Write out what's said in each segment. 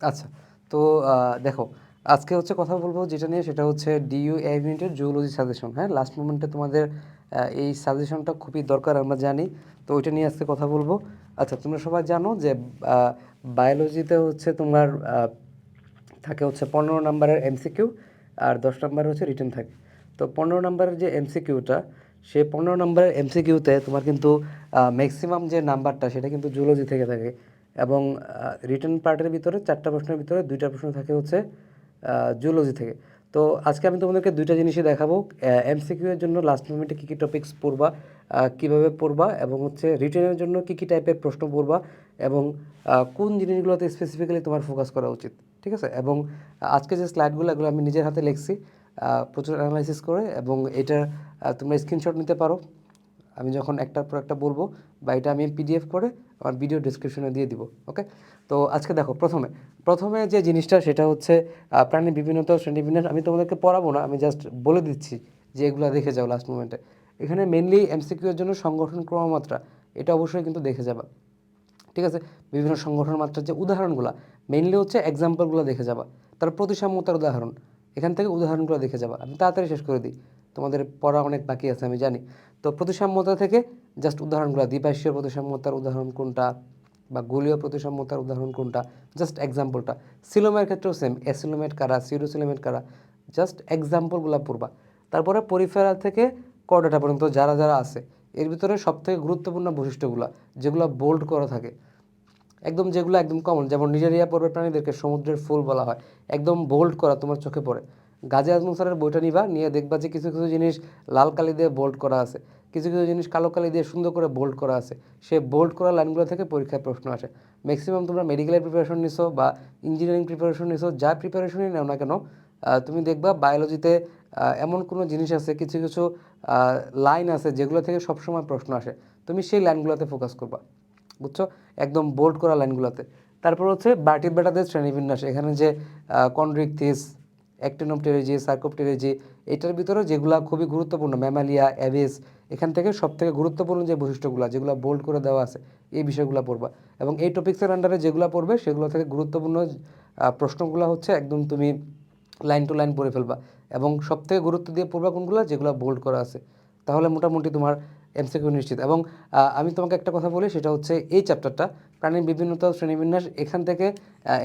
আচ্ছা তো দেখো, আজকে হচ্ছে কথা বলব যেটা নিয়ে, সেটা হচ্ছে ডিইউ ইউনিটের জুওলজি সাজেশন হ্যাঁ? লাস্ট মোমেন্টে তোমাদের এই সাজেশনটা খুবই দরকার, আমরা জানি। তো ওইটা নিয়ে আজকে কথা বলব। আচ্ছা তোমরা সবাই জানো যে বায়োলজিতে হচ্ছে তোমার থাকে হচ্ছে পনেরো নাম্বারের এমসিকিউ আর দশ নাম্বারের হচ্ছে রিটেন থাকে। তো পনেরো নাম্বারের যে এমসিকিউটা সেই পনেরো নম্বরের এমসিকিউতে তোমার কিন্তু ম্যাক্সিমাম যে নাম্বারটা সেটা কিন্তু জুলজি থেকে থাকে। এবং রিটেন পার্টের ভিতরে চারটা প্রশ্নের ভিতরে দুইটা প্রশ্ন থাকে হচ্ছে জুলজি থেকে। তো আজকে আমি তোমাদেরকে দুইটা জিনিসই দেখাবো। এমসিকিউ এর জন্য লাস্ট মোমেন্টে কী কী টপিক্স পড়বা কীভাবে পড়বা এবং হচ্ছে রিটার্নের জন্য কী কী টাইপের প্রশ্ন পড়বা এবং কোন জিনিসগুলোতে স্পেসিফিক্যালি তোমার ফোকাস করা উচিত ঠিক আছে? এবং আজকে যে স্লাইডগুলো এগুলো আমি নিজের হাতে লিখছি প্রচুর অ্যানালাইসিস করে এবং আহ, তোমরা স্ক্রিনশট নিতে পারো। আমি যখন একটার পর একটা বলব, বা এটা আমি পিডিএফ করে আমার ভিডিও ডিসক্রিপশনে দিয়ে দিব ওকে তো আজকে দেখো, প্রথমে প্রথমে যে জিনিসটা সেটা হচ্ছে প্রাণী বিভিন্নতা শ্রেণীবিন্যাস আমি তোমাদেরকে পড়াবো না, আমি জাস্ট বলে দিচ্ছি যে এগুলো দেখে যাও লাস্ট মোমেন্টে এখানে মেনলি এমসিকিউর জন্য সংগঠন ক্রমমাত্রা, এটা অবশ্যই কিন্তু দেখে যাবা, ঠিক আছে? বিভিন্ন সংগঠন মাত্রার যে উদাহরণগুলো মেনলি হচ্ছে এক্সাম্পলগুলো দেখে যাবা। তার প্রতিসাম্যতার উদাহরণ, এখান থেকে উদাহরণগুলো দেখে যাবা, আমি তাড়াতাড়ি শেষ করে দিই। তোমাদের পড়া অনেক বাকি আছে, আমি জানি। তো প্রতিসাম্যতা থেকে জাস্ট উদাহরণগুলো দ্বিপার্শ্বীয় প্রতিসাম্যতার উদাহরণ কোনটা বা গোলীয় প্রতিসাম্যতার উদাহরণ কোনটা জাস্ট এক্সাম্পলটা সিলোমের ক্ষেত্রেও সেম অ্যাসিলোমেট কারা সিরোসিলোমেট কারা জাস্ট এক্সাম্পলগুলো পড়বা। তারপরে পরিফেরা থেকে কর্ডাটা পর্যন্ত যারা যারা আছে, এর ভিতরে সবথেকে গুরুত্বপূর্ণ বৈশিষ্ট্যগুলো, যেগুলো বোল্ড করা থাকে। একদম যেগুলো একদম কমন যেমন নিজারিয়া পর্বের প্রাণীদেরকে সমুদ্রের ফুল বলা হয়, একদম বোল্ড করা তোমার চোখে পড়ে। গাজী আজম স্যারের বইটা নিবা, নিয়ে দেখবা যে কিছু কিছু জিনিস লাল কালি দিয়ে বোল্ড করা আছে। কিছু কিছু জিনিস কালো কালি দিয়ে সুন্দর করে বোল্ড করা আছে। সে বোল্ড করা লাইনগুলো থেকে পরীক্ষায় প্রশ্ন আসে। ম্যাক্সিমাম তোমরা মেডিকেলের প্রিপারেশন নিছো বা ইঞ্জিনিয়ারিং প্রিপারেশন নিছো, যা প্রিপারেশনই নাও না কেন তুমি দেখবা বায়োলজিতে এমন কোনো জিনিস আছে, কিছু কিছু লাইন আছে যেগুলো থেকে সবসময় প্রশ্ন আসে। তুমি সেই লাইনগুলোতে ফোকাস করবা, বুঝছ? একদম বোল্ড করা লাইনগুলোতে। তারপর হচ্ছে বার্টিব্রেটাদের শ্রেণীবিন্যাস, এখানে যে কন্ড্রিকথিস অ্যাক্টিনোপটেরেজি সার্কোপটেরেজি এটার ভিতরে যেগুলা খুবই গুরুত্বপূর্ণ, ম্যামালিয়া, অ্যাভিস, এখান থেকে সব থেকে গুরুত্বপূর্ণ যে বৈশিষ্ট্যগুলো, যেগুলো বোল্ড করে দেওয়া আছে, এই বিষয়গুলো পড়বা। এবং এই টপিক্সের আন্ডারে যেগুলো পড়বে, সেগুলো থেকে গুরুত্বপূর্ণ প্রশ্নগুলো হচ্ছে একদম তুমি লাইন টু লাইন পড়ে ফেলবা। এবং সব থেকে গুরুত্ব দিয়ে পড়বা কোনগুলো, যেগুলো বোল্ড করা আছে। তাহলে মোটামুটি তোমার এমসিকিউ নিশ্চিত। এবং আমি তোমাকে একটা কথা বলি, সেটা হচ্ছে এই চ্যাপ্টারটা প্রাণীর বিভিন্নতা শ্রেণীবিন্যাস, এখান থেকে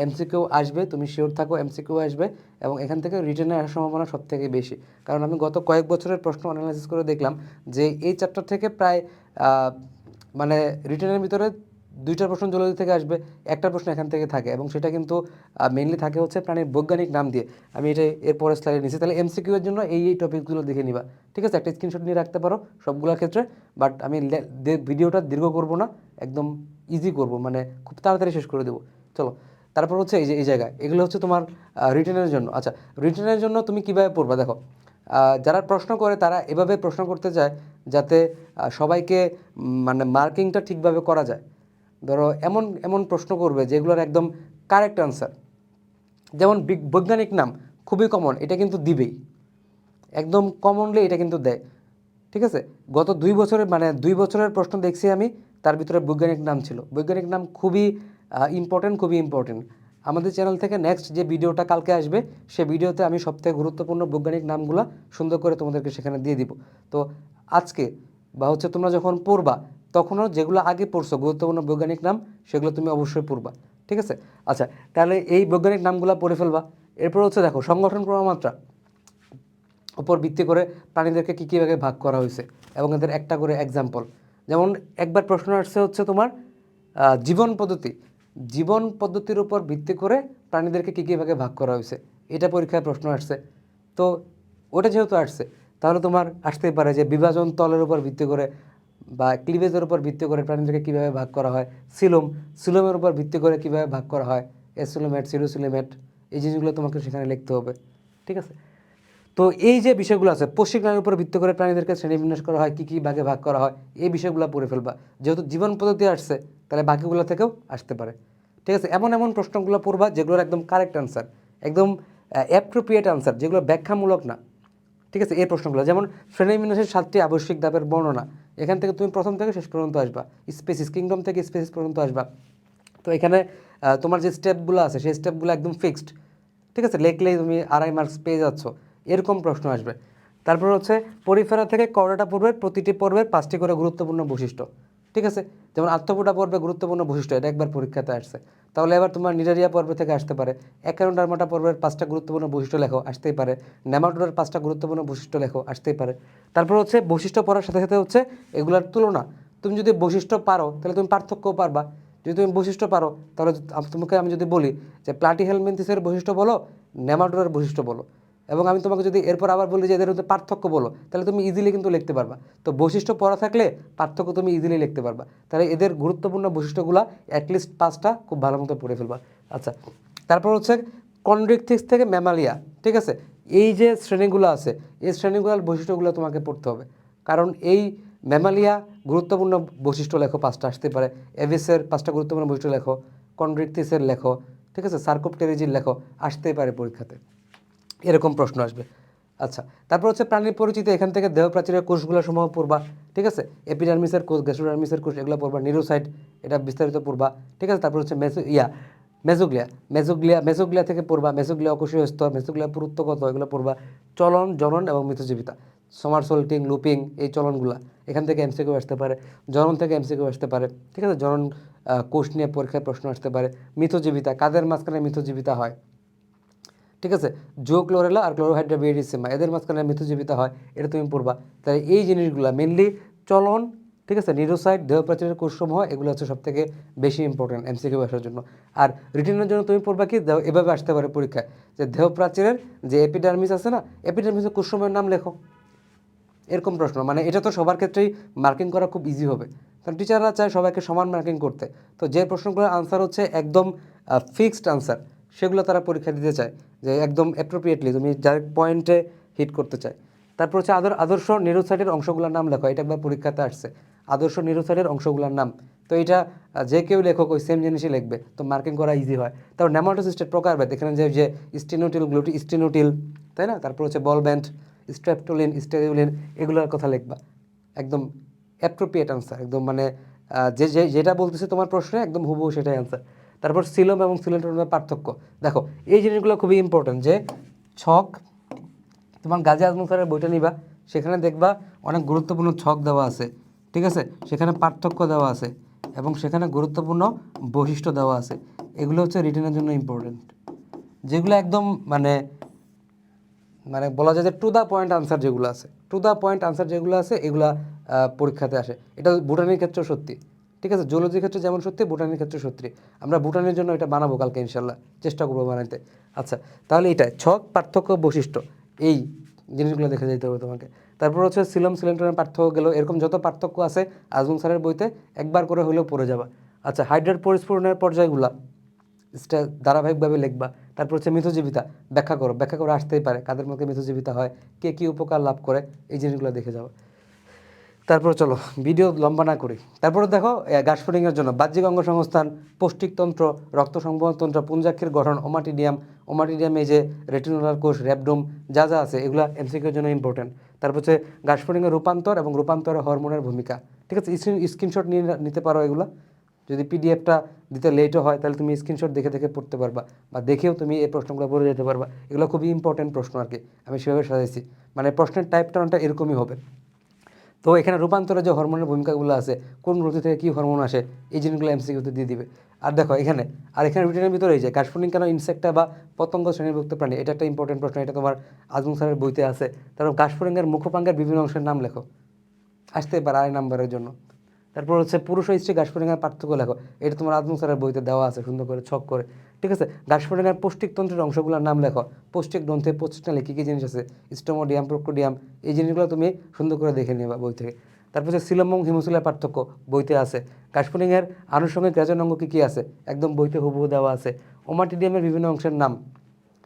এমসিকিউ আসবে, তুমি শিওর থাকো এমসিকিউ আসবে এবং এখান থেকে রিটার্নে আসার সম্ভাবনা সব থেকে বেশি। কারণ আমি গত কয়েক বছরের প্রশ্ন অ্যানালাইসিস করে দেখলাম যে এই চ্যাপ্টার থেকে প্রায় মানে রিটার্নের ভিতরে দুইটা প্রশ্ন জলদি থেকে আসবে, একটা প্রশ্ন এখান থেকে থাকে এবং সেটা কিন্তু মেইনলি থাকে হচ্ছে প্রাণীর বৈজ্ঞানিক নাম দিয়ে। আমি এটা এরপরে স্লাইডে নিচ্ছি। তাহলে এমসিকিউ এর জন্য এই এই টপিকগুলো দেখে নিবা। ঠিক আছে? একটা স্ক্রিনশট নিয়ে রাখতে পারো সবগুলোর ক্ষেত্রে বাট আমি ভিডিওটা দীর্ঘ করব না, একদম ইজি করব মানে খুব তাড়াতাড়ি শেষ করে দেবো। চলো, তারপর হচ্ছে এই যে, এই জায়গায়, এগুলো হচ্ছে তোমার রিটেনের জন্য। আচ্ছা রিটেনের জন্য তুমি কীভাবে পড়বা? দেখো যারা প্রশ্ন করে তারা এভাবে প্রশ্ন করতে চায় যাতে সবাইকে মানে মার্কিংটা ঠিকভাবে করা যায়। ধরো, এমন এমন প্রশ্ন করবে যেগুলোর একদম কারেক্ট আনসার যেমন বৈজ্ঞানিক নাম, খুবই কমন এটা কিন্তু দিবেই। একদম কমনলি এটা কিন্তু দেয়। ঠিক আছে? গত দুই বছরের মানে দুই বছরের প্রশ্ন দেখছি আমি তার ভিতরে বৈজ্ঞানিক নাম ছিল। বৈজ্ঞানিক নাম খুবই ইম্পর্টেন্ট খুবই ইম্পর্টেন্ট আমাদের চ্যানেল থেকে নেক্সট যে ভিডিওটা কালকে আসবে, সে ভিডিওতে আমি সবথেকে গুরুত্বপূর্ণ বৈজ্ঞানিক নামগুলো সুন্দর করে তোমাদেরকে সেখানে দিয়ে দিব। তো আজকে বা হচ্ছে তোমরা যখন পড়বা, তখনও যেগুলো আগে পড়ছো, গুরুত্বপূর্ণ বৈজ্ঞানিক নাম, সেগুলো তুমি অবশ্যই পড়বা। ঠিক আছে? আচ্ছা তাহলে এই বৈজ্ঞানিক নামগুলো পড়ে ফেলবা। এরপর হচ্ছে দেখো, সংগঠন ক্রমমাত্রা। উপর ভিত্তি করে প্রাণীদেরকে কী কীভাবে ভাগ করা হয়েছে? এবং এদের একটা করে এক্সাম্পল যেমন একবার প্রশ্ন আসছে হচ্ছে তোমার জীবন পদ্ধতি। জীবন পদ্ধতির উপর ভিত্তি করে প্রাণীদেরকে কী কী ভাগে ভাগ করা হয়েছে, এটা পরীক্ষায় প্রশ্ন আসছে। তো ওটা যেহেতু আসছে, তাহলে তোমার আসতেই পারে যে বিভাজন তলের উপর ভিত্তি করে বা ক্লিভেজের উপর ভিত্তি করে প্রাণীদেরকে কীভাবে ভাগ করা হয়। সিলোম, সিলোমের উপর ভিত্তি করে কীভাবে ভাগ করা হয়, এসিলোমেট, সিরোসিলোমেট, এই জিনিসগুলো তোমাকে সেখানে লিখতে হবে। ঠিক আছে? তো এই যে বিষয়গুলো আছে প্রশিক্ষণের উপর ভিত্তি করে প্রাণীদেরকে শ্রেণীবিন্যাস করা হয়, কী কী ভাগে ভাগ করা হয়, এই বিষয়গুলো পড়ে ফেলবা। যেহেতু জীবন পদ্ধতি আসছে, তাহলে বাকিগুলো থেকেও আসতে পারে। ঠিক আছে, এমন এমন প্রশ্নগুলো পড়বা, যেগুলোর একদম কারেক্ট আনসার একদম অ্যাপ্রোপ্রিয়েট আনসার যেগুলো ব্যাখ্যামূলক না। ঠিক আছে, এই প্রশ্নগুলো, যেমন শ্রেণীবিন্যাসের সাতটি আবশ্যিক ধাপের বর্ণনা, এখান থেকে তুমি প্রথম থেকে শেষ পর্যন্ত আসবা স্পেসিস কিংডম থেকে স্পেসিস পর্যন্ত আসবা। তো এখানে তোমার যে স্টেপগুলো আছে, সেই স্টেপগুলো একদম ফিক্সড ঠিক আছে, লেখলেই তুমি আড়াই মার্কস পেয়ে যাচ্ছ। এরকম প্রশ্ন আসবে। তারপর হচ্ছে, পরিফেরা থেকে করোটা পর্বের প্রতিটি পর্বের পাঁচটি করে গুরুত্বপূর্ণ বৈশিষ্ট্য? ঠিক আছে? যেমন আত্মপোটা পর্বে গুরুত্বপূর্ণ বৈশিষ্ট্য, এটা একবার পরীক্ষাতে আসছে। তাহলে এবার তোমার নিডারিয়া পর্ব থেকে আসতে পারে। অ্যাকারোডার্মাটা পর্বের পাঁচটা গুরুত্বপূর্ণ বৈশিষ্ট্য লেখো, আসতেই পারে। নেমাটোডার পাঁচটা গুরুত্বপূর্ণ বৈশিষ্ট্য লেখো, আসতেই পারে। তারপর হচ্ছে, বৈশিষ্ট্য পড়ার সাথে সাথে হচ্ছে, এগুলোর তুলনা। তুমি যদি বৈশিষ্ট্য পারো, তাহলে তুমি পার্থক্যও পারবা। যদি তুমি বৈশিষ্ট্য পারো, তাহলে তোমাকে আমি যদি বলি যে প্লাটি হেলমেন্থিসের বৈশিষ্ট্য বলো, নেমাটোডার বৈশিষ্ট্য বলো। এবং আমি তোমাকে যদি এরপর আবার বলি যে এদের মধ্যে পার্থক্য বলো, তাহলে তুমি ইজিলি কিন্তু লিখতে পারবা। তো বৈশিষ্ট্য পড়া থাকলে পার্থক্য তুমি ইজিলি লিখতে পারবা। তাহলে এদের গুরুত্বপূর্ণ বৈশিষ্ট্যগুলো অ্যাটলিস্ট পাঁচটা খুব ভালো মতো পড়ে ফেলবা। আচ্ছা তারপর হচ্ছে কন্ড্রিকথিক্স থেকে ম্যামালিয়া ঠিক আছে? এই যে শ্রেণীগুলো আছে, এই শ্রেণীগুলোর বৈশিষ্ট্যগুলো তোমাকে পড়তে হবে। কারণ এই ম্যামালিয়া গুরুত্বপূর্ণ বৈশিষ্ট্য লেখো, পাঁচটা আসতে পারে। এভিসের পাঁচটা গুরুত্বপূর্ণ বৈশিষ্ট্য লেখো কন্ড্রিকথিসের লেখো, ঠিক আছে? সার্কোপটেরিজির লেখো, আসতেই পারে পরীক্ষাতে। এরকম প্রশ্ন আসবে। আচ্ছা তারপর হচ্ছে প্রাণীর পরিচিতি, এখান থেকে দেহ প্রাচীরের কোষগুলো সমূহ পড়বা, ঠিক আছে? এপিডার্মিসের কোষ গ্যাস্ট্রোডার্মিসের কোষ, এগুলো পড়বা, নিউরোসাইট, এটা বিস্তারিত পড়বা, ঠিক আছে? তারপর হচ্ছে মেসো, ইয়া মেজোগ্লিয়া মেজোগ্লিয়া মেজোগ্লিয়া থেকে পড়বা মেজোগ্লিয়া অকোষীয় স্তর মেজোগ্লিয়া পুরুত্বগত, এগুলো পড়বা, চলন, জনন এবং মিথজীবিতা, সমার সোল্টিং, লুপিং, এই চলনগুলা, এখান থেকে এমসিকিউ আসতে পারে, জনন থেকে এমসিকিউ আসতে পারে, ঠিক আছে? জনন কোষ নিয়ে পরীক্ষায় প্রশ্ন আসতে পারে, মিথজীবিতা, কাদের মাঝখানে মিথজীবিতা হয়? ঠিক আছে? জো ক্লোরেলা আর ক্লোরোহাইড্রাবিয়েডিসিমা এদের মাঝখানে মিথজীবিতা হয়, এটা তুমি পড়বা। তাই এই জিনিসগুলো মেনলি চলন, ঠিক আছে? নিউরোসাইড দেহ প্রাচীরের কোষসমূহ, এগুলো হচ্ছে সব থেকে বেশি ইম্পর্টেন্ট এমসিকিউ আসার জন্য। আর রিটেনের জন্য তুমি পড়বা কি? এভাবে আসতে পারে পরীক্ষায়। যে দেহ প্রাচীরের যে এপিডার্মিস আছে না এপিডার্মিসের কোষসমূহের নাম লেখো। এরকম প্রশ্ন। মানে এটা তো সবার ক্ষেত্রেই মার্কিং করা খুব ইজি হবে। কারণ টিচাররা চায় সবাইকে সমান মার্কিং করতে। তো যে প্রশ্নগুলোর আনসার হচ্ছে একদম ফিক্সড আনসার সেগুলো তারা পরীক্ষা দিতে চায় যে একদম অ্যাপ্রোপ্রিয়েটলি তুমি যার পয়েন্টে হিট করতে চায়। তারপর হচ্ছে আদর, আদর্শ নিরোসাইডের অংশগুলোর নাম লেখো, এটা একবার পরীক্ষাতে আসছে। আদর্শ নিরোসাইডের অংশগুলোর নাম। তো এটা যে কেউ লেখক ওই সেম জিনিসই লিখবে। তো মার্কিং করা ইজি হয়। তারপর নেমাটোসিস্টের প্রকারভেদ এখানে যে যে স্টিনোটিল গ্লুটি স্টিনোটিল তাই না? তারপর হচ্ছে বল ব্যান্ড স্ট্রেপটোলিন স্টেরিউলিন এগুলোর কথা লিখবা। একদম অ্যাপ্রোপ্রিয়েট আনসার একদম মানে যে যেটা বলতেছে তোমার প্রশ্নে একদম হুবহু সেটাই আনসার তারপর সিলম এবং সিলেন্টের মধ্যে পার্থক্য। দেখো, এই জিনিসগুলো খুবই ইম্পর্টেন্ট যে ছক, তোমার গাজী আজমল স্যারের বইটা নিবা, সেখানে দেখবা অনেক গুরুত্বপূর্ণ ছক দেওয়া আছে, ঠিক আছে? সেখানে পার্থক্য দেওয়া আছে এবং সেখানে গুরুত্বপূর্ণ বৈশিষ্ট্য দেওয়া আছে। এগুলো হচ্ছে রিটেনের জন্য ইম্পর্টেন্ট যেগুলো একদম মানে মানে বলা যায় যে টু দ্য পয়েন্ট আনসার যেগুলো আছে। টু দ্য পয়েন্ট আনসার যেগুলো আছে, এগুলা পরীক্ষাতে আসে। এটা ভুটানের ক্ষেত্রেও সত্যি। ঠিক আছে? জুলজির ক্ষেত্রে যেমন সত্যি ভুটানের ক্ষেত্রে সত্যি। আমরা ভুটানের জন্য এটা বানাবো কালকে ইনশাল্লাহ চেষ্টা করব বানাইতে। আচ্ছা তাহলে এটা ছক পার্থক্য বৈশিষ্ট্য। এই জিনিসগুলো দেখে যেতে হবে তোমাকে। তারপর হচ্ছে সিলম সিলেন্ডারের পার্থক্য গেল। এরকম যত পার্থক্য আছে আজম স্যারের বইতে একবার করে হলেও পড়ে যাবা। আচ্ছা হাইড্রেট পরিস্ফুরণের পর্যায়গুলা এটা ধারাবাহিকভাবে লিখবা। তারপর হচ্ছে মিথজীবিতা। ব্যাখ্যা করো। ব্যাখ্যা করে আসতেই পারে। কাদের মধ্যে মিথজীবিতা হয়? কে কী উপকার লাভ করে? এই জিনিসগুলো দেখে যাও তারপর চলো, ভিডিও লম্বা না করি। তারপরে দেখো গাছফুডিংয়ের জন্য বাহ্যিক অঙ্গ সংস্থান পৌষ্টিকতন্ত্র, রক্ত সংবহনতন্ত্র, পুঞ্জাক্ষীর গঠন, ওমাটিডিয়াম। ওমাটিডিয়াম যে রেটিনোলার কোষ, র্যাবডোম, যা যা আছে, এগুলো এমসিকিউর জন্য ইম্পর্টেন্ট তারপর হচ্ছে গাছফুডিংয়ের রূপান্তর এবং রূপান্তরে হরমোনের ভূমিকা। ঠিক আছে স্ক্রিনশট নিয়ে নিতে পারো এগুলো। যদি পিডিএফটা দিতে লেটও হয়, তাহলে তুমি স্ক্রিনশট দেখে দেখে পড়তে পারবা বা দেখেও তুমি এই প্রশ্নগুলো পড়ে যেতে পারবা। এগুলো খুবই ইম্পর্টেন্ট প্রশ্ন আর কি, আমি সেভাবে সাজাইছি। মানে প্রশ্নের টাইপটা এরকমই হবে। তো এখানে রূপান্তরের যে হরমোনের ভূমিকাগুলো আছে, কোন রুটি থেকে কী হরমোন আসে, এই জিনিসগুলো এমসিকিউতে দিয়ে দিবে। আর দেখো এখানে, আর এখানে রুটিনের ভিতরে এই যে কাশফুনিং কেন ইনসেক্টা বা পতঙ্গ শ্রেণীভুক্ত প্রাণী, এটা একটা ইম্পর্টেন্ট প্রশ্ন, এটা তোমার আজম স্যারের বইতে আছে। তারপর কাশফুরিংয়ের মুখপাঙ্গের বিভিন্ন অংশের নাম লেখো। আসতে পারে আড়াই নাম্বারের জন্য। তারপর হচ্ছে পুরুষ ও স্ত্রী ঘাসফড়িংয়ের পার্থক্য লেখো। এটা তোমার আদম স্যারের বইতে দেওয়া আছে, সুন্দর করে ছক করে। ঠিক আছে? ঘাসফড়িংয়ের পৌষ্টিকতন্ত্রের অংশগুলোর নাম লেখো। পৌষ্টিক গ্রন্থে পৌষ্টিকালে কী কী জিনিস আছে? স্টোমোডিয়াম প্রোকোডিয়াম এই জিনিসগুলো তুমি সুন্দর করে দেখে নেবা বই থেকে। তারপর হচ্ছে সিলম এবং হিমোসিলের পার্থক্য বইতে আছে। ঘাসফড়িংয়ের আনুষঙ্গিক রেজন অঙ্গ কী কী আছে? একদম বইতে হুবহু দেওয়া আছে। ওমাটিডিয়ামের বিভিন্ন অংশের নাম।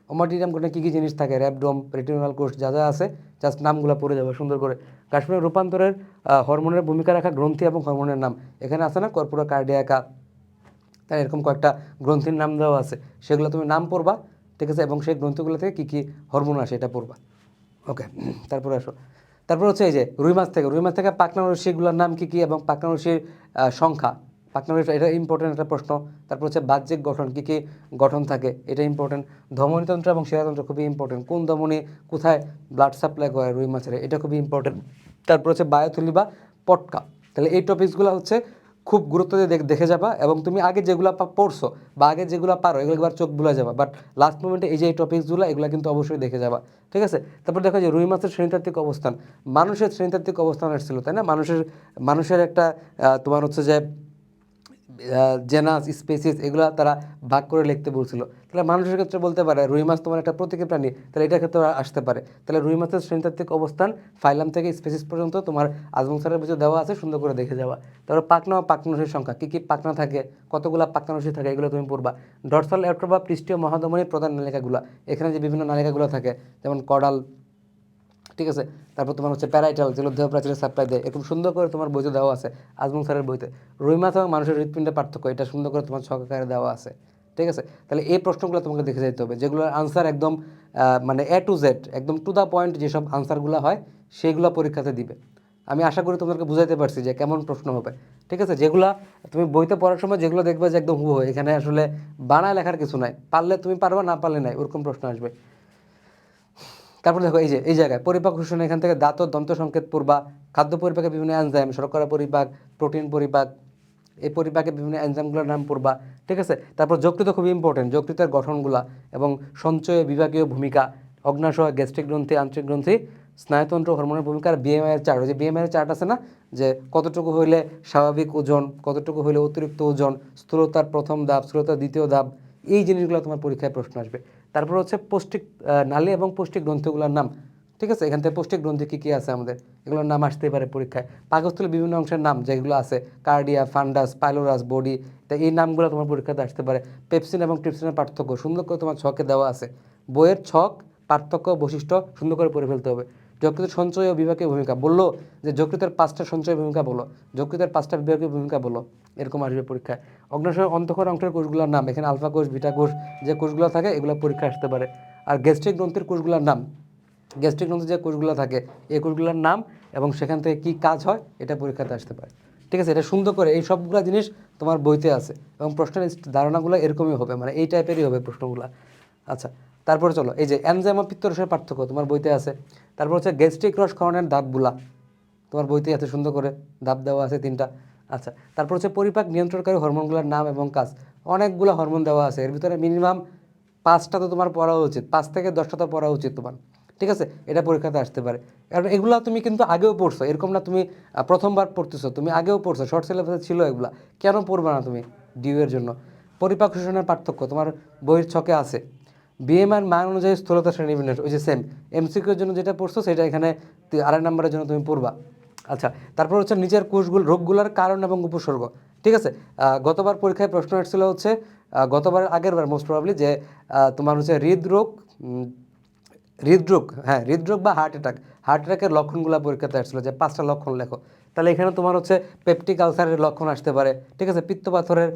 ওমাটিডিয়াম কোনে কী কী জিনিস থাকে? র্যাবডোম রেটিনোনাল কোষ যা যা আছে জাস্ট নামগুলো পড়ে যাবে, সুন্দর করে। কাশ্মীরের রূপান্তরের হরমোনের ভূমিকা রাখা গ্রন্থি এবং হরমোনের নাম। এখানে আছে না? কর্পোরা কার্ডিয়াকা তাই এরকম কয়েকটা গ্রন্থির নাম দেওয়া আছে। সেগুলো তুমি নাম পড়বা, ঠিক আছে? এবং সেই গ্রন্থগুলো থেকে কী কী হরমোন আসে, এটা পড়বা। ওকে, তারপরে আসো। তারপর হচ্ছে এই যে, রুই মাছ থেকে। রুই মাছ থেকে পাকনা রশিগুলোর নাম কী কী এবং পাকনা রশির সংখ্যা? পাকনা বেশ এটা ইম্পর্টেন্ট একটা প্রশ্ন। তারপর হচ্ছে বাহ্যিক গঠন, কী কী গঠন থাকে, এটা ইম্পর্টেন্ট ধমনীতন্ত্র এবং শিরাতন্ত্র খুবই ইম্পর্টেন্ট কোন ধমনী কোথায়? ব্লাড সাপ্লাই করে রুই মাছের, এটা খুবই ইম্পর্টেন্ট তারপর হচ্ছে বায়োথলি বা পটকা তাহলে এই টপিকসগুলো হচ্ছে খুব গুরুত্ব দিয়ে দেখে যাবা এবং তুমি আগে যেগুলো পড়ছো বা আগে যেগুলো পারো, এগুলো একবার চোখ বুলে যাবা। বাট লাস্ট মোমেন্টে এই যে এই টপিকসগুলো এগুলো কিন্তু অবশ্যই দেখে যাবা। ঠিক আছে? তারপর দেখো যে রুই মাছের শ্রেণীতাত্ত্বিক অবস্থান। মানুষের শ্রেণীতাত্ত্বিক অবস্থান এসেছিল তাই না? মানুষের মানুষের একটা তোমার হচ্ছে যে জেনাস, স্পেসিস, এগুলো তারা ভাগ করে লিখতে বলছিল। তাহলে মানুষের ক্ষেত্রে বলতে পারে, রুই মাছ তোমার একটা প্রতীকী প্রাণী, তাহলে এটার ক্ষেত্রে আসতে পারে। তাহলে রুই মাছের শ্রেণীতাত্ত্বিক অবস্থান ফাইলাম থেকে স্পেসিস পর্যন্ত তোমার আজমং স্যারের ভিতরে দেওয়া আছে, সুন্দর করে দেখে যাওয়া। তারপর পাকনা ও পাকনসির সংখ্যা, কী কী পাকনা থাকে, কতগুলা পাকনানসি থাকে, এগুলো তুমি পড়বা। ডরসাল অ্যাপ্টর বা পৃষ্ঠীয় মহাধমনির প্রধান নালিকাগুলো, এখানে যে বিভিন্ন নালিকাগুলো থাকে, যেমন কডাল ঠিক আছে? তারপর তোমার হচ্ছে প্যারাইটাল, যেগুলো দেহ প্রাচীরের সাপ্লাই দেয়, এরকম সুন্দর করে তোমার বইতে দেওয়া আছে আজমং স্যারের বইতে। রুই মাছ এবং মানুষের হৃৎপিণ্ডের পার্থক্য, এটা সুন্দর করে তোমার ছকাকারে দেওয়া আছে, ঠিক আছে? তাহলে এই প্রশ্নগুলো তোমাকে দেখে যেতে হবে, যেগুলোর আনসার একদম মানে এ টু জেড একদম টু দ্য পয়েন্ট যেসব আনসারগুলো হয়, সেইগুলো পরীক্ষাতে দিবে। আমি আশা করি তোমাদেরকে বুঝাইতে পারছি যে কেমন প্রশ্ন হবে, ঠিক আছে? যেগুলা তুমি বইতে পড়ার সময় যেগুলো দেখবে যে একদম হু, এখানে আসলে বানায় লেখার কিছু নাই, পারলে তুমি পারবা, না পারলে নাই, ওরকম প্রশ্ন আসবে। তারপর দেখো এই যে, এই জায়গায় পরিপাক ঘোষণা, এখান থেকে দাঁত দন্ত সংকেত পূর্বা, খাদ্য পরিপাকে বিভিন্ন এনজাইম শর্করা পরিপাক প্রোটিন পরিপাক, এই পরিপাকে বিভিন্ন এনজাইমগুলোর নাম পড়বা ঠিক আছে? তারপর যকৃত খুবই ইম্পর্টেন্ট যকৃতের গঠনগুলা এবং সঞ্চয় বিভাগীয় ভূমিকা অগ্নাশয় গ্যাস্ট্রিক গ্রন্থি, আন্তরিক গ্রন্থি, স্নায়ুতন্ত্র হরমোনের ভূমিকা আর বিএমআইয়ের চার্ট যে বিএমআইয়ের চার্ট আছে না? যে কতটুকু হইলে স্বাভাবিক ওজন, কতটুকু হইলে অতিরিক্ত ওজন, স্থূলতার প্রথম ধাপ, স্থূলতার দ্বিতীয় ধাপ, এই জিনিসগুলো তোমার পরীক্ষায় প্রশ্ন আসবে। তারপর হচ্ছে পৌষ্টিক নালী এবং পৌষ্টিক গ্রন্থগুলোর নাম। ঠিক আছে? এখান থেকে পৌষ্টিক গ্রন্থি কী কী আছে আমাদের? এগুলোর নাম আসতেই পারে পরীক্ষায়। পাকস্থলের বিভিন্ন অংশের নাম যেগুলো আছে, কার্ডিয়া, ফান্ডাস, পাইলোরাস, বডি, তা এই নামগুলো তোমার পরীক্ষাতে আসতে পারে। পেপসিন এবং ট্রিপসিনের পার্থক্য, সুন্দর করে তোমার ছকে দেওয়া আছে। বইয়ের ছক, পার্থক্য, বৈশিষ্ট্য সুন্দর করে পড়ে ফেলতে হবে। যকৃতের সঞ্চয় ও বিভাগীয় ভূমিকা বলল যে যকৃতের পাঁচটা সঞ্চয় ভূমিকা বলো যকৃতের পাঁচটা বিভাগীয় ভূমিকা বলো এরকম আসবে পরীক্ষায়। অগ্নাশয় অন্তঃকর অংশের কোষগুলোর নাম, এখানে আলফা কোষ, বিটা কোষ যে কোষগুলো থাকে, এগুলো পরীক্ষা আসতে পারে। আর গ্যাস্ট্রিক গ্রন্থের কোষগুলোর নাম, গ্যাস্ট্রিক গ্রন্থের যে কোষগুলো থাকে এই কোষগুলোর নাম এবং সেখান থেকে কী কাজ হয়, এটা পরীক্ষাতে আসতে পারে। ঠিক আছে, এটা সুন্দর করে এই সবগুলো জিনিস তোমার বইতে আছে এবং প্রশ্নের ধারণাগুলো এরকমই হবে মানে এই টাইপেরই হবে প্রশ্নগুলো। আচ্ছা তারপরে চলো, এই যে এনজাইম ও পিত্তরসের পার্থক্য, তোমার বইতে আছে। তারপর হচ্ছে গ্যাস্ট্রিক রস খাওয়ানোর দাঁতগুলা, তোমার বইতে আছে সুন্দর করে ধাপ দেওয়া আছে তিনটা। আচ্ছা তারপর হচ্ছে পরিপাক নিয়ন্ত্রণকারী হরমোনগুলোর নাম এবং কাজ, অনেকগুলো হরমোন দেওয়া আছে। এর ভিতরে মিনিমাম পাঁচটা তো তোমার পড়া উচিত, পাঁচ থেকে দশটা তো পড়া উচিত তোমার। ঠিক আছে? এটা পরীক্ষাতে আসতে পারে। কারণ এগুলো তুমি কিন্তু আগেও পড়ছো, এরকম না তুমি প্রথমবার পড়তেছো, তুমি আগেও পড়ছো শর্ট সিলেবাসে ছিল এগুলা। কেন পড়বে না তুমি? ডিউ এর জন্য। পরিপাক শোষণের পার্থক্য, তোমার বইয়ের ছকে আছে। বিএমআর মান অনুযায়ী স্থূলতা শ্রেণি বিন্যাস ওই যে সেম এমসিকিউর জন্য যেটা পড়ছো সেটা এখানে আড়াই নম্বরের জন্য তুমি পড়বা। আচ্ছা তারপর হচ্ছে নিচের কোষগুলো, রোগগুলোর কারণ এবং উপসর্গ। ঠিক আছে? গতবার পরীক্ষায় প্রশ্ন এসেছিল হচ্ছে গতবার আগের বার মোস্ট প্রবাবলি যে তোমার হচ্ছে হৃদরোগ হৃদরোগ হ্যাঁ হৃদরোগ বা হার্ট অ্যাটাক হার্ট অ্যাটাকের লক্ষণগুলো পরীক্ষাতে আসছিল যে পাঁচটা লক্ষণ লেখো। তাহলে এখানে তোমার হচ্ছে পেপটিক আলসারের লক্ষণ আসতে পারে। ঠিক আছে? পিত্তপাথরের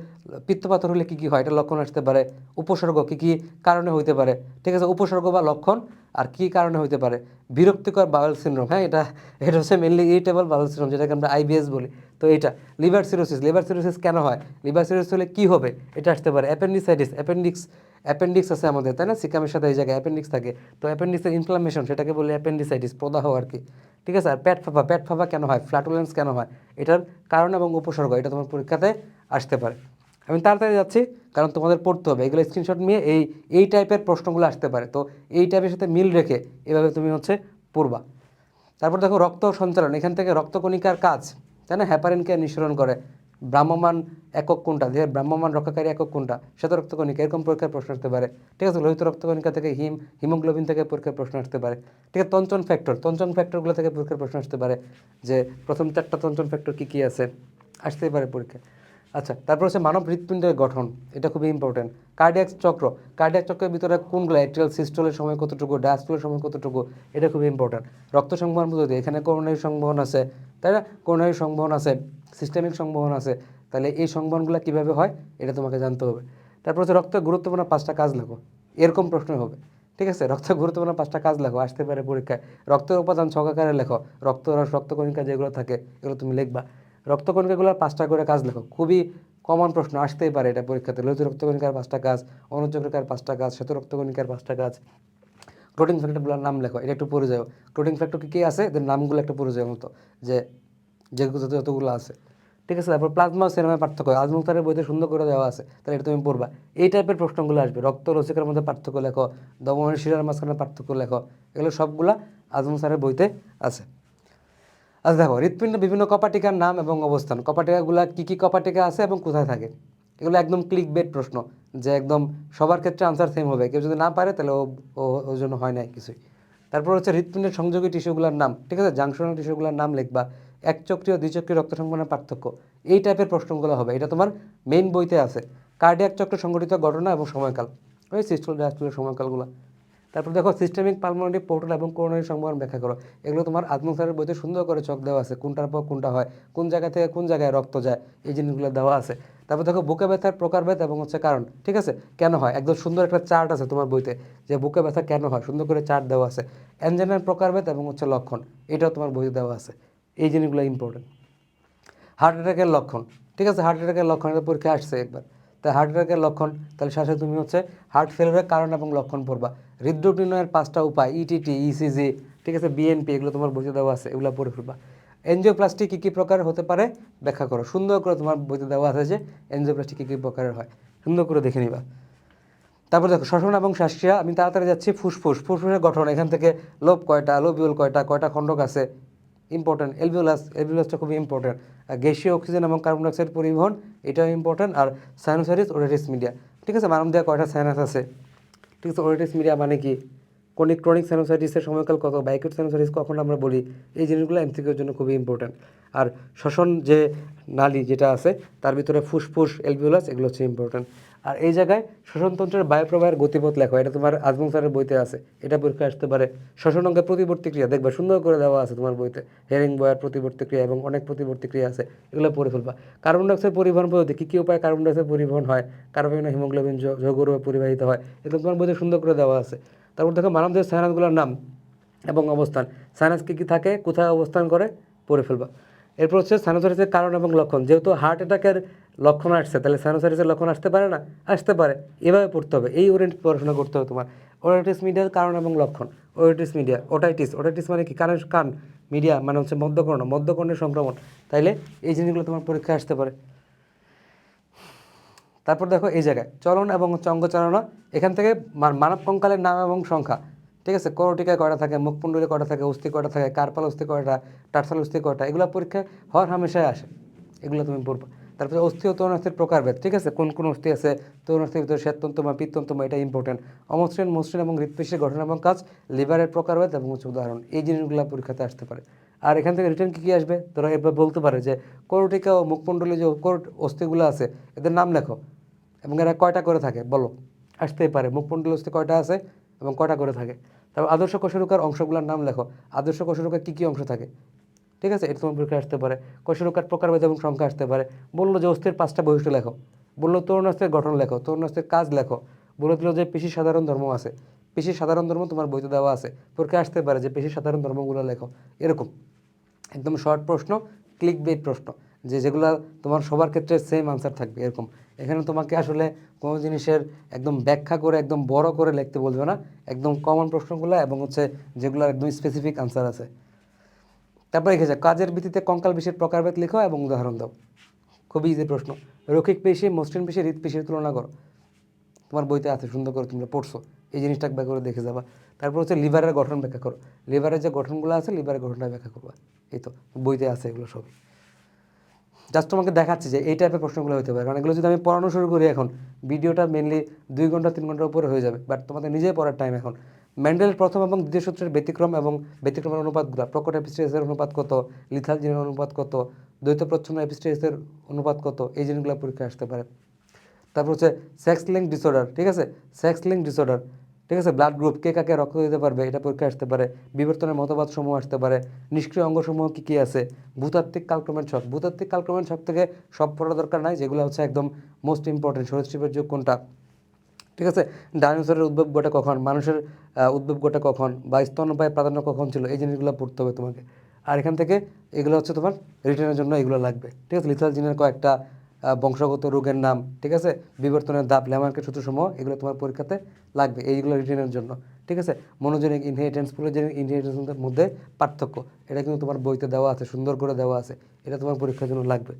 পিত্তপাথর হলে কী কী হয়? এটা লক্ষণ আসতে পারে। উপসর্গ কী কী কারণে হইতে পারে? ঠিক আছে? উপসর্গ বা লক্ষণ আর কী কারণে হইতে পারে? বিরক্তিকর বাউল সিনড্রোম হ্যাঁ? এটা এটা হচ্ছে মেনলি ইরিটেবল বাউল সিনড্রোম যেটাকে আমরা আইবিএস বলি। তো এটা লিভার সিরোসিস লিভার সিরোসিস কেন হয়? লিভার সিরোসিস হলে কী হবে? এটা আসতে পারে। অ্যাপেন্ডিসাইটিস অ্যাপেন্ডিক্স অ্যাপেন্ডিক্স আছে আমাদের, তাই না? সিকামের সাথে এই জায়গায় অ্যাপেন্ডিক্স থাকে। তো অ্যাপেন্ডিক্সের ইনফ্লামেশন সেটাকে বলে অ্যাপেন্ডিসাইটিস, প্রদাহ আর কি। ঠিক আছে? আর পেট ফাঁপা প্যাট ফাঁপা কেন হয়? ফ্ল্যাটুলেন্স কেন হয়? এটার কারণ এবং উপসর্গ, এটা তোমার পরীক্ষাতে আসতে পারে। আমি তাড়াতাড়ি যাচ্ছি, কারণ তোমাদের পড়তে হবে। এগুলো স্ক্রিনশট নিয়ে এই এই টাইপের প্রশ্নগুলো আসতে পারে। তো এই টাইপের সাথে মিল রেখে এভাবে তুমি হচ্ছে পড়বা। তারপর দেখো রক্ত সঞ্চালন। এখান থেকে রক্তকণিকার কাজ, তাই না? হ্যাপারিনকে নিঃসরণ করে। ভ্রাম্যমান একক কোনটা? যে ব্রাহ্মমান রক্ষাকারী একক কোনটা? শ্বেত রক্তকণিকা, এরকম পরীক্ষার প্রশ্ন আসতে পারে। ঠিক আছে, লোহিত রক্তকণিকা থেকে হিম, হিমোগ্লোবিন থেকে পরীক্ষার প্রশ্ন আসতে পারে। ঠিক আছে, তঞ্চন ফ্যাক্টর, তঞ্চন ফ্যাক্টরগুলো থেকে পরীক্ষার প্রশ্ন আসতে পারে যে প্রথম চারটা তঞ্চন ফ্যাক্টর কী কী আছে, আসতেই পারে পরীক্ষায় আচ্ছা তারপর হচ্ছে মানব হৃৎপিণ্ডের গঠন, এটা খুবই ইম্পর্টেন্ট কার্ডিয়াক চক্র কার্ডিয়াক চক্রের ভিতরে কোনগুলো অ্যাট্রিয়াল সিস্টলের সময় কতটুকু ডায়াস্টলের সময় কতটুকু, এটা খুবই ইম্পর্টেন্ট রক্ত সংবহন পদ্ধতি এখানে করোনারি সংবহন আছে তাই না? করোনারি সংবহন আছে সিস্টেমিক সংবহন আছে। তাহলে এই সংবহনগুলো কীভাবে হয়? এটা তোমাকে জানতে হবে। তারপর হচ্ছে রক্তের গুরুত্বপূর্ণ পাঁচটা কাজ লাগো এরকম প্রশ্ন হবে। ঠিক আছে? রক্তের গুরুত্বপূর্ণ পাঁচটা কাজ লেখো। আসতে পারে পরীক্ষায়। রক্তের উপাদান ছকাকারে লেখো। রক্তরস রক্তকণিকা যেগুলো থাকে, এগুলো তুমি লিখবা। রক্তকণিকাগুলোর পাঁচটা করে কাজ লেখো। খুবই কমন প্রশ্ন, আসতেই পারে এটা পরীক্ষাতে। লোহিত রক্তকণিকার পাঁচটা কাজ অনুচক্রিকার পাঁচটা কাজ, শ্বেত রক্তকণিকার পাঁচটা কাজ ক্লোটিং ফ্যাক্টরগুলোর নাম লেখো, এটা একটু পড়ে যাও। ক্লোটিং ফ্যাক্টর কী কী আছে? এদের নামগুলো একটা পড়ে যাও মতো, যে যেগুলো যতগুলো আছে। ঠিক আছে? তারপর প্লাজমা সিনেমার পার্থক্য আজমুখতারের বইতে সুন্দর করে দেওয়া আছে, তাহলে এটা তুমি পড়বা। এই টাইপের প্রশ্নগুলো আসবে, রক্ত রসিকের মধ্যে পার্থক্য লেখো দমনের শিরার মাঝখানে পার্থক্য লেখো, এগুলো সবগুলা আজমুখ স্যারের বইতে আছে। আচ্ছা দেখো, হৃৎপিণ্ড বিভিন্ন কপাটিকার নাম এবং অবস্থান, কপাটিকাগুলা কী কী কপাটিকা আছে এবং কোথায় থাকে? এগুলো একদম ক্লিক বেড প্রশ্ন। যে একদম সবার ক্ষেত্রে আনসার সেম হবে। কেউ যদি না পারে, তাহলে ও, ও- ওর জন্য হয় না কিছুই। তারপর হচ্ছে হৃৎপিণ্ডের সংযোগী টিস্যুগুলোর নাম, ঠিক আছে? জাংশনাল টিস্যুগুলোর নাম লিখবা। একচক্রীয়, দ্বিচক্রীয় রক্ত সংবহনের পার্থক্য। এই টাইপের প্রশ্নগুলো হবে। এটা তোমার মেইন বইতে আছে। কার্ডিয়াক চক্র সংঘটিত ঘটনা এবং সময়কাল। ওই সিস্টোল ডায়াস্টোলের সময়কালগুলো। তারপর দেখো সিস্টেমিক পালমোনারি পোর্টাল এবং করোনারি সংবহন ব্যাখ্যা করো। এগুলো তোমার আত্মসারের বইতে সুন্দর করে চক দেওয়া আছে। কোনটার পর কোনটা হয়? কোন জায়গা থেকে কোন জায়গায় রক্ত যায়? এই জিনিসগুলো দেওয়া আছে। তারপর দেখো বুকে ব্যথার প্রকারভেদ এবং হচ্ছে কারণ, ঠিক আছে? কেন হয়? একদম সুন্দর একটা চার্ট আছে তোমার বইতে যে বুকে ব্যথা কেন হয়, সুন্দর করে চার্ট দেওয়া আছে। অ্যাঞ্জেনার প্রকারভেদ এবং হচ্ছে লক্ষণ, এটাও তোমার বইতে দেওয়া আছে। এই জিনিসগুলো ইম্পর্টেন্ট হার্ট অ্যাটাকের লক্ষণ, ঠিক আছে? হার্ট অ্যাটাকের লক্ষণ, এটা পরীক্ষা আসছে একবার। তাই হার্ট অ্যাটাকের লক্ষণ, তাহলে সাথে তুমি হচ্ছে হার্ট ফেলিয়ারের কারণ এবং লক্ষণ পড়বা। হৃদরোগ নির্ণয়ের পাঁচটা উপায় E ইটিটি ইসিজি ঠিক আছে? বিএনপি এগুলো তোমার বইতে দেওয়া আছে, এগুলো পড়ে ফেলবা। এনজিওপ্লাস্টি কী কী প্রকার হতে পারে? ব্যাখ্যা করো। সুন্দর করে তোমার বইতে দেওয়া আছে যে এনজিওপ্লাস্টি কী কী প্রকারের হয়। সুন্দর করে দেখে নিবা। তারপর দেখো, শ্বসন এবং শ্বাসক্রিয়া, আমি তাড়াতাড়ি যাচ্ছি, ফুসফুস। ফুসফুসের গঠন, এখান থেকে লোভ কয়টা, লোবিউল কয়টা কয়টা খণ্ডক আছে? ইম্পর্টেন্ট এলভিউলাস এলভিউলাসটা খুবই ইম্পর্টেন্ট গ্যাসীয় অক্সিজেন এবং কার্বন ডাইঅক্সাইড পরিবহন, এটাও ইম্পর্টেন্ট আর সাইনোসাইটিস ওরেটিস মিডিয়া ঠিক আছে? মানব দেওয়া কয়টা সাইনাস আছে? ঠিক আছে? ওরেটিস মিডিয়া মানে কি? কোনিক ক্রনিক সাইনোসাইটিসের সময়কাল কত বাইকুট সাইনোসাইটিস কখন আমরা বলি, এই জিনিসগুলো এমসিকিউর জন্য খুবই ইম্পর্টেন্ট আর শ্বসন যে নালী যেটা আছে, তার ভিতরে ফুসফুস এলভিউলাস এগুলো হচ্ছে ইম্পর্টেন্ট আর এই জায়গায় শ্বসনতন্ত্রের বায়ুপ্রবাহের গতিপথ লেখো, এটা তোমার আজমং স্যারের বইতে আছে, এটা পরীক্ষা আসতে পারে। শ্বসন অঙ্গের প্রতিবর্তী ক্রিয়া দেখবে, সুন্দর করে দেওয়া আছে তোমার বইতে। হেরিং বয়ের প্রতিবর্তী ক্রিয়া এবং অনেক প্রতিবর্তী ক্রিয়া আছে, এগুলো পড়ে ফেলবা। কার্বন ডাইঅক্সাইড পরিবহন পদ্ধতি, কী কী উপায় কার্বন ডাইঅক্সাইড পরিবহন হয়? কার্বন, হিমোগ্লোবিন যৌগরূপে পরিবাহিত হয়, এগুলো তোমার বইতে সুন্দর করে দেওয়া আছে। তারপর দেখো মানবদের সাইনাসগুলোর নাম এবং অবস্থান। সাইনাস কী কী থাকে? কোথায় অবস্থান করে? পড়ে ফেলবা। এরপর হচ্ছে সাইনোসাইটিসের কারণ এবং লক্ষণ। যেহেতু হার্ট অ্যাটাকের লক্ষণ আসছে, তাহলে সাইনোসাইটিসের লক্ষণ আসতে পারে না? আসতে পারে। এভাবে পড়তে হবে। এই ওরিয়েন্ট পড়াশোনা করতে হবে তোমার। ওরাইটিস মিডিয়ার কারণ এবং লক্ষণ। ওরাইটিস মিডিয়া ওটাইটিস ওটাইটিস মানে কি? কানের কান মিডিয়া মানে হচ্ছে মধ্যকর্ণ। মধ্যকর্ণের সংক্রমণ। তাইলে এই জিনিসগুলো তোমার পরীক্ষায় আসতে পারে। তারপর দেখো এই জায়গায়, চলন এবং অঙ্গচালনা এখান থেকে মানব কঙ্কালের নাম এবং সংখ্যা, ঠিক আছে? করটিকায় কয়টা থাকে? মুখপুণ্ডলে কয়টা থাকে? অস্থি কয়টা থাকে? কার্পাল অস্থি কয়টা? টার্সাল অস্থি কয়টা? এগুলো পরীক্ষা হর হামেশায় আসে। এগুলো তুমি পড়বা। তারপরে অস্থি ও তরুণাস্থির প্রকারভেদ, ঠিক আছে? কোন কোন অস্থি আছে? তরুণাস্থির ভিতরে শ্বেততন্ত্রমা পিত্তন্তমা এটা ইম্পর্টেন্ট অমসৃণ, মসৃণ এবং হৃৎপেশির গঠন এবং কাজ, লিভারের প্রকারভেদ এবং হচ্ছে উদাহরণ। এই জিনিসগুলো পরীক্ষাতে আসতে পারে। আর এখান থেকে রিটার্ন কী কী আসবে? তোরা এবার বলতে পারে যে, করটিকা ও মুখমণ্ডলী যে অস্থিগুলো আছে, এদের নাম লেখো। এবং এরা কয়টা করে থাকে? বলো। আসতেই পারে। মুখমণ্ডল অস্থি কয়টা আছে এবং কয়টা করে থাকে? তারপর আদর্শ কোষরুকার অংশগুলোর নাম লেখো। আদর্শ কোষরুকার কী কী অংশ থাকে? ঠিক আছে? এটা তোমার পরীক্ষা আসতে পারে। কোষরুকার প্রকারভেদ এবং সংখ্যা আসতে পারে। বলল যে অস্থির পাঁচটা বৈশিষ্ট্য লেখো। বলল তরুণাস্থের গঠন লেখো। তরুণাস্থের কাজ লেখো। বলে দিল যে পেশি সাধারণ ধর্ম আছে। পেশি সাধারণ ধর্ম তোমার বইতে দেওয়া আছে। পরীক্ষা আসতে পারে যে পেশি সাধারণ ধর্মগুলো লেখো। এরকম। একদম শর্ট প্রশ্ন ক্লিক বেট প্রশ্ন। যে যেগুলো তোমার সবার ক্ষেত্রে সেম আনসার থাকবে। এরকম। এখানে তোমাকে আসলে কোনো জিনিসের একদম ব্যাখ্যা করে, একদম বড় করে লিখতে বলবে না। একদম কমন প্রশ্নগুলো এবং হচ্ছে যেগুলো একদম স্পেসিফিক আনসার আছে। তারপর লিখেছে কাজের ভিত্তিতে কঙ্কাল পেশির প্রকারভেদ লেখো এবং উদাহরণ দাও। খুবই ইজি প্রশ্ন। রৈখিক পেশি, মসৃণ পেশি হৃৎপেশির তুলনা করো। তোমার বইতে আছে, সুন্দর করে তোমরা পড়ছো। এই জিনিসটা একবার করে দেখে যাবা। তারপর হচ্ছে লিভারের গঠন ব্যাখ্যা করো। লিভারের যে গঠনগুলো আছে, লিভারের গঠনটা ব্যাখ্যা করবা। এই তো, বইতে আছে এগুলো সবই। জাস্ট তোমাকে দেখাচ্ছি যে এই টাইপের প্রশ্নগুলো হতে পারে। কারণ এগুলো যদি আমি পড়ানো শুরু করি এখন, ভিডিওটা মেনলি দুই ঘণ্টা, তিন ঘণ্টার উপরে হয়ে যাবে। বাট তোমাদের নিজেই পড়ার টাইম এখন। ম্যান্ডেলের প্রথম এবং দ্বিতীয় সূত্রের ব্যতিক্রম এবং ব্যতিক্রমের অনুপাতগুলো প্রকট এপিস্টেসের অনুপাত কত লিথাল জিনের অনুপাত কত দ্বৈত প্রচ্ছন্ন এপিস্টেসের অনুপাত কত, এই জিনিসগুলো পরীক্ষা আসতে পারে। তারপর হচ্ছে সেক্স লিঙ্ক ডিসঅর্ডার ঠিক আছে? সেক্স লিঙ্ক ডিসঅর্ডার ঠিক আছে? ব্লাড গ্রুপ কে কাকে রক্ত দিতে পারবে, এটা পরীক্ষা আসতে পারে। বিবর্তনের মতবাদ সমূহ আসতে পারে। নিষ্ক্রিয় অঙ্গসমূহ কী কী আছে? ভূতাত্ত্বিক কালক্রমের ছক। ভূতাত্ত্বিক কালক্রমের ছক থেকে সব পড়া দরকার নাই, যেগুলো হচ্ছে একদম মোস্ট ইম্পর্টেন্ট সরীসৃপের যুগ কোনটা? ঠিক আছে? ডাইনোসরের উদ্ভব ঘটে কখন? মানুষের উদ্ভব ঘটে কখন? বা স্তন্যপায় প্রাধান্য কখন ছিল? এই জিনিসগুলো পড়তে হবে তোমাকে। আর এখান থেকে এগুলো হচ্ছে তোমার রিটার্নের জন্য এগুলো লাগবে। ঠিক আছে? লিথাল জিনের কয়েকটা বংশগত রোগের নাম, ঠিক আছে? বিবর্তনের দাপ ল্যামার্কের সূত্রসমূহ, এগুলো তোমার পরীক্ষাতে লাগবে, এইগুলো রিটেনের জন্য, ঠিক আছে? মনোজেনিক ইনহেরিটেন্স পুলোজেনিক ইনহেরিটেন্সের মধ্যে পার্থক্য, এটা কিন্তু তোমার বইতে দেওয়া আছে, সুন্দর করে দেওয়া আছে, এটা তোমার পরীক্ষার জন্য লাগবে।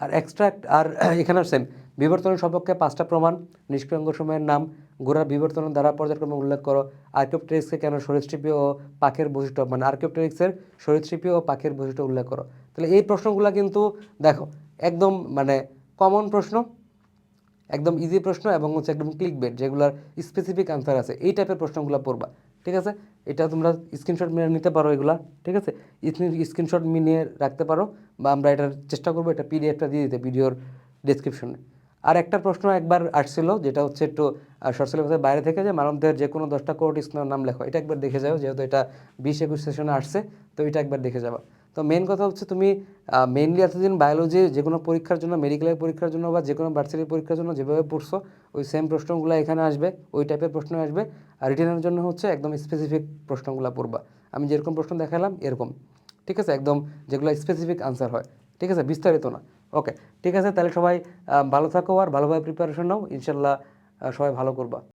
আর এক্সট্রাক্ট আর এখানে সেম বিবর্তনের সপক্ষে পাঁচটা প্রমাণ, নিষ্ক্রিয়াঙ্গ সময়ের নাম, গোড়ার বিবর্তনের দ্বারা পর্যায়ক্রমে উল্লেখ করো আর্কিওপটেরিক্সকে কেন সরীসৃপী ও পাখের বৈশিষ্ট্য মানে আর্কিওপটেরিক্সের সরীসৃপী ও পাখের বৈশিষ্ট্য উল্লেখ করো। তাহলে এই প্রশ্নগুলো কিন্তু দেখো, একদম মানে কমন প্রশ্ন, একদম ইজি প্রশ্ন এবং হচ্ছে একদম ক্লিক বেট যেগুলোর স্পেসিফিক আনসার আছে। এই টাইপের প্রশ্নগুলো পড়বা, ঠিক আছে? এটা তোমরা স্ক্রিনশট নিয়ে নিতে পারো এগুলা, ঠিক আছে? স্ক্রিনশট নিয়ে রাখতে পারো বা আমরা এটার চেষ্টা করব, এটা পিডিএফটা দিয়ে দিতে ভিডিওর ডিসক্রিপশনে আর একটা প্রশ্ন একবার আসছিল, যেটা হচ্ছে একটু শর্ট সিলেবাসের বাইরে থেকে যে মানবদের যে কোনো দশটা কোর্ট স্নেহের নাম লেখো, এটা একবার দেখে যাও, যেহেতু এটা বিশ একুশ সেশনে আসছে, তো এটা একবার দেখে যাবা। তো মেন কথা হচ্ছে তুমি মেইনলি এতদিন বায়োলজি যে কোনো পরীক্ষার জন্য মেডিকেলের পরীক্ষার জন্য বা যে কোনো ভার্সিটির পরীক্ষার জন্য যেভাবে পড়ছো, ওই সেম প্রশ্নগুলো এখানে আসবে, ওই টাইপের প্রশ্ন আসবে। আর রিটেনের জন্য হচ্ছে একদম স্পেসিফিক প্রশ্নগুলো পড়বা। আমি যেরকম প্রশ্ন দেখালাম, এরকম। ঠিক আছে? একদম যেগুলো স্পেসিফিক আনসার হয়। ঠিক আছে? বিস্তারিত না। ওকে ঠিক আছে? তাহলে সবাই ভালো থাকো আর ভালোভাবে প্রিপারেশন নাও। ইনশাল্লাহ সবাই ভালো করবা।